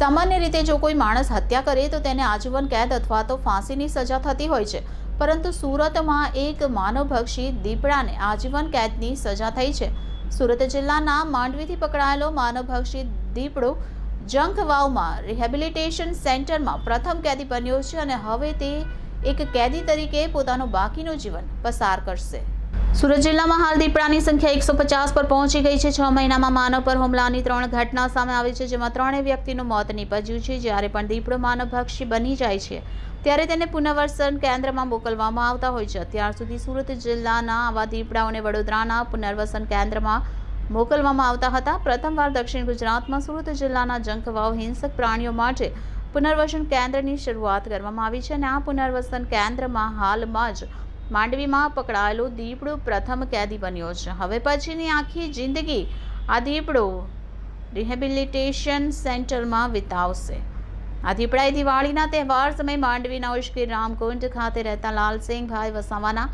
સામાન્ય રીતે જો કોઈ માણસ હત્યા કરે તો તેને આજીવન કેદ અથવા તો ફાંસીની સજા થતી હોય છે. પરંતુ સુરતમાં એક માનવભક્ષી દીપડાને આજીવન કેદની સજા થઈ છે. સુરત જિલ્લાના માંડવીથી પકડાયેલો માનવભક્ષી દીપડો જંખવાવમાં રિહેબિલિટેશન સેન્ટરમાં પ્રથમ કેદી બન્યો છે અને હવે તે એક કેદી તરીકે પોતાનું બાકીનું જીવન પસાર કરશે. સુરત જિલ્લામાં હાલ દીપડાની સંખ્યા એકસો પચાસ પર પહોંચી ગઈ છે. છ મહિનામાં માનવ પર હુમલાની ત્રણ ઘટના સામે આવી છે, જેમાં ત્રણેય વ્યક્તિનું મોત નીપજ્યું છે. જ્યારે પણ દીપડો માનવભક્ષી બની જાય છે, ત્યારે તેને પુનર્વસન કેન્દ્રમાં મોકલવામાં આવતા હોય છે. અત્યાર સુધી સુરત જિલ્લાના આવા દીપડાઓને વડોદરાના પુનર્વસન કેન્દ્રમાં મોકલવામાં આવતા હતા. પ્રથમવાર દક્ષિણ ગુજરાતમાં સુરત જિલ્લાના જંખવાવ હિંસક પ્રાણીઓ માટે પુનર્વસન કેન્દ્રની શરૂઆત કરવામાં આવી છે અને આ પુનર્વસન કેન્દ્રમાં હાલમાં જ માંડવીમાં પકડાયેલો દીપડો પ્રથમ કેદી બન્યો છે. હવે પછીની આખી જિંદગી આ દીપડો રિહેબિલિટેશન સેન્ટરમાં વિતાવશે. આ દીપડાએ દિવાળીના તહેવાર સમયે માંડવીના ઉશ્કેર રામકુંડ ખાતે રહેતા લાલસિંહભાઈ વસાવાના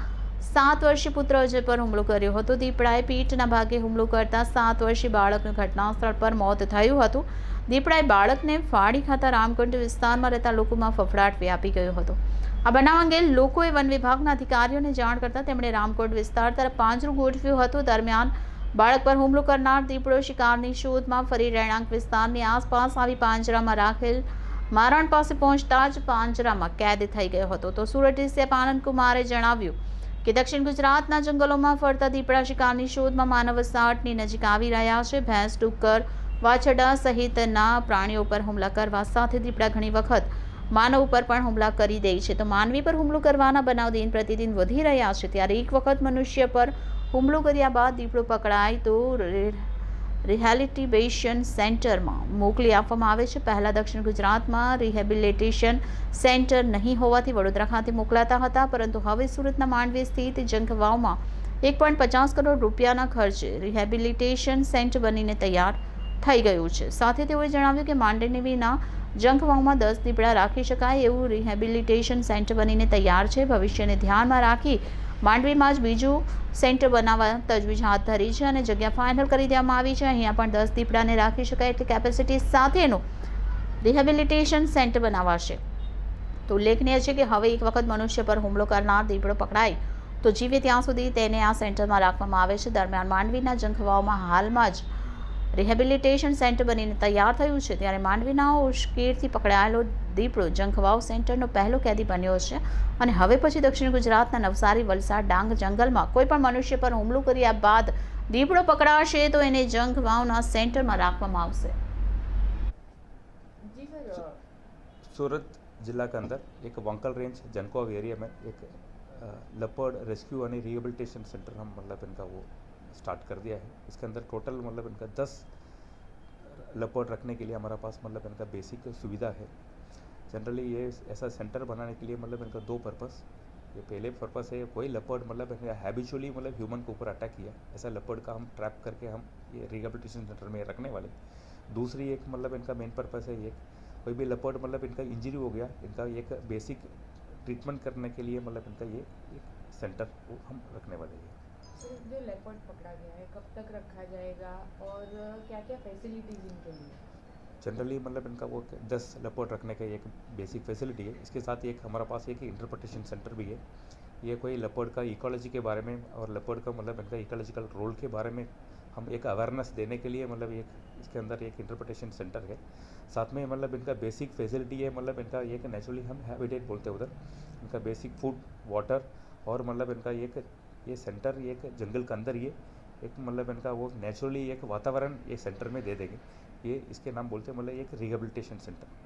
સાત વર્ષીય પુત્ર અજય પર હુમલો કર્યો હતો. દીપડાએ પીઠના ભાગે હુમલો કરતા સાત વર્ષીય બાળકનું ઘટના સ્થળ પર મોત થયું હતું. દીપડાએ બાળકને ફાડી ખાતા રામકુંડ વિસ્તારમાં રહેતા લોકોમાં ફફડાટ વ્યાપી ગયો હતો. આ બનાવ અંગે લોકોએ વન વિભાગના અધિકારીઓને જાણ કરતા તેમણે રામકોટ વિસ્તાર તરફ પાંજરું ગોઠવ્યું હતું. દરમિયાન બાળક પર હુમલો કરનાર દીપડો શિકારની શોધમાં ફરી રહેણાંક વિસ્તારની આસપાસ આવી પાંજરામાં રાખેલ મારણ પાસે પહોંચતા જ પાંજરામાં કેદ થઈ ગયો હતો. તો સુરત ડીસીએફ આનંદ કુમારે જણાવ્યું કે દક્ષિણ ગુજરાતના જંગલોમાં ફરતા દીપડા શિકારની શોધમાં માનવ વસાહતની નજીક આવી રહ્યા છે. ભેંસ, ડુક્કર વાછડા સહિતના પ્રાણીઓ પર હુમલા કરવા સાથે દીપડા ઘણી વખત માનવ ઉપર પણ હુમલા કરી દે છે. તો માનવી પર હુમલો કરવાના બનાવ દિન પ્રતિદિન વધી રહ્યા છે. ત્યારે એક વખત મનુષ્ય પર હુમલો કર્યા બાદ દીપડો પકડાય તો રિહેલિટેશન સેન્ટરમાં મોકલી આપવામાં આવે છે. પહેલાં દક્ષિણ ગુજરાતમાં રિહેબિલિટેશન સેન્ટર નહીં હોવાથી વડોદરા ખાતે મોકલાતા હતા, પરંતુ હવે સુરતના માંડવી સ્થિત જંખવાવમાં એક પોઈન્ટ પચાસ કરોડ રૂપિયાના ખર્ચે રિહેબિલિટેશન સેન્ટર બનીને તૈયાર થઈ ગયું છે. સાથે તેઓએ જણાવ્યું કે માંડવીના જંખવાવમાં દસ દીપડા રાખી શકાય એવું રિહેબિલિટેશન સેન્ટર બનીને તૈયાર છે. ભવિષ્યને ધ્યાનમાં રાખી માંડવીમાં જ બીજું સેન્ટર બનાવવા તજવીજ હાથ ધરી છે અને જગ્યા ફાઇનલ કરી દેવામાં આવી છે. અહીંયા પણ દસ દીપડાને રાખી શકાય એટલી કેપેસિટી સાથેનું રિહેબિલિટેશન સેન્ટર બનાવાશે. તો ઉલ્લેખનીય છે કે હવે એક વખત મનુષ્ય પર હુમલો કરનાર દીપડો પકડાય તો જીવે ત્યાં સુધી તેને આ સેન્ટરમાં રાખવામાં આવે છે. દરમિયાન માંડવીના જંખવાઓમાં હાલમાં જ રિહેબિલિટેશન સેન્ટર બનીને તૈયાર થયું છે ત્યારે માંડવીના ઉશ્કેરથી પકડાયેલો દીપડો જંખવાવ સેન્ટરનો પહેલો કેદી બન્યો છે અને હવે પછી દક્ષિણ ગુજરાતના નવસારી વલસાડ ડાંગ જંગલમાં કોઈ પણ મનુષ્ય પર હુમલો કર્યા બાદ દીપડો પકડાશે તો એને જંખવાવના સેન્ટરમાં રાખવામાં આવશે जी सर अ, सूरत जिला के अंदर एक वंकल रेंज जनकोव एरिया में एक अ, लेपर्ड रेस्क्यू यानी रिहेबिलिटेशन सेंटर हम मतलब इनका वो स्टार्ट कर दिया है। इसके अंदर टोटल मतलब इनका दस लेपर्ड रखने के लिए हमारा पास मतलब इनका बेसिक सुविधा है। जनरली ये ऐसा सेंटर बनाने के लिए मतलब इनका दो पर्पस ये पहले पर्पस है, कोई लेपर्ड मतलब हैबिचुअली मतलब ह्यूमन के ऊपर अटैक किया। ऐसा लेपर्ड का हम ट्रैप करके हम ये रिहेबिलिटेशन सेंटर में रखने वाले। दूसरी एक मतलब इनका मेन पर्पस है ये कोई भी लेपर्ड मतलब इनका इंजरी हो गया, इनका एक बेसिक ट्रीटमेंट करने के लिए मतलब इनका ये एक सेंटर वो हम रखने वाले हैं। जो लेपर्ड पकड़ा गया है, कब तक रखा जाएगा और क्या क्या फैसिलिटीज़ इनके लिए? जनरली मतलब इनका वो दस लेपर्ड रखने का एक बेसिक फैसिलिटी है। इसके साथ एक हमारे पास एक इंटरप्रटेशन सेंटर भी है। ये कोई लेपर्ड का इकोलॉजी के बारे में और लेपर्ड का मतलब इनका इकोलॉजिकल रोल के बारे में हम एक अवेयरनेस देने के लिए मतलब एक, इसके अंदर एक इंटरप्रटेशन सेंटर है। साथ में मतलब इनका बेसिक फैसिलिटी है मतलब इनका एक नेचुरली हम हैबिटेट बोलते हैं उधर। इनका बेसिक फ़ूड वाटर और मतलब इनका एक ये सेंटर एक जंगल के अंदर ये एक मतलब इनका वो नेचुरली एक वातावरण ये सेंटर में दे देंगे ये इसके नाम बोलते हैं मतलब एक रिहेबिलिटेशन सेंटर